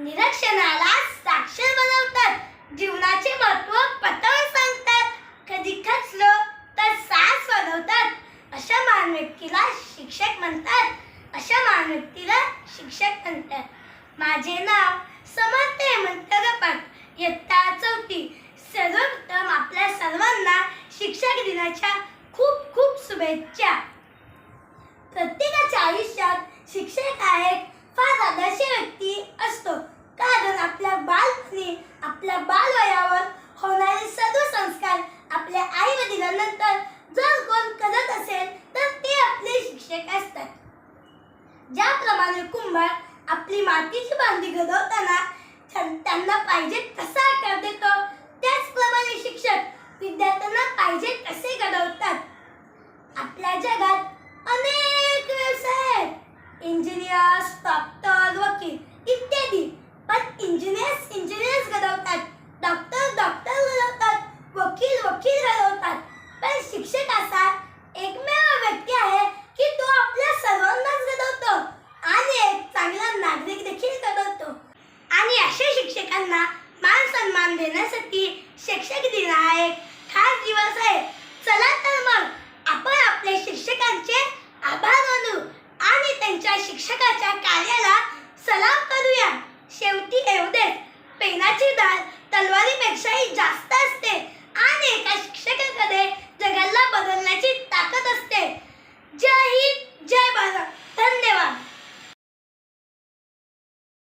निरीक्षणाला साक्षर बनवतात. जीवनाचे महत्त्व पटवून सांगतात. कधी खचलो तर सास वाढवतात अशा महान व्यक्तीला शिक्षक म्हणतात. अशा महान व्यक्तीला शिक्षक म्हणतात. माझे नाव समर्थ हेमंत गपाट. इयत्ता चौथी. सर्वप्रथम आपल्या सर्वांना शिक्षक दिनाच्या खूप खूप शुभेच्छा. प्रत्येकाच्या आयुष्यात शिक्षक आहेत फार आदर्श व्यक्ती असतो कारण आपल्या बालपणी आपल्या बालवयावर होणारे सर्व संस्कार आपल्या आई वडिलांनंतर जर कोण करत असेल तर ते आपले शिक्षक असतात. ज्याप्रमाणे कुंभार आपली मातीची भांडी घडवताना त्यांना पाहिजे शिक्षक असा एकमेव व्यक्ती आहे की तो आपल्या सर्वांनाच घडवतो आणि एक चांगला नागरिक देखील घडवतो. आणि अशा शिक्षकांना मान सन्मान देण्यासाठी शिक्षक दिन हा एक खास दिवस आहे. चला तर मग आपण आपल्या शिक्षकांचे आभार मानू आणि त्यांच्या शिक्षकाच्या कार्याला सलाम करूया. शेवटी एवढेच पेनाची धार तलवारीपेक्षाही जास्त असते आणि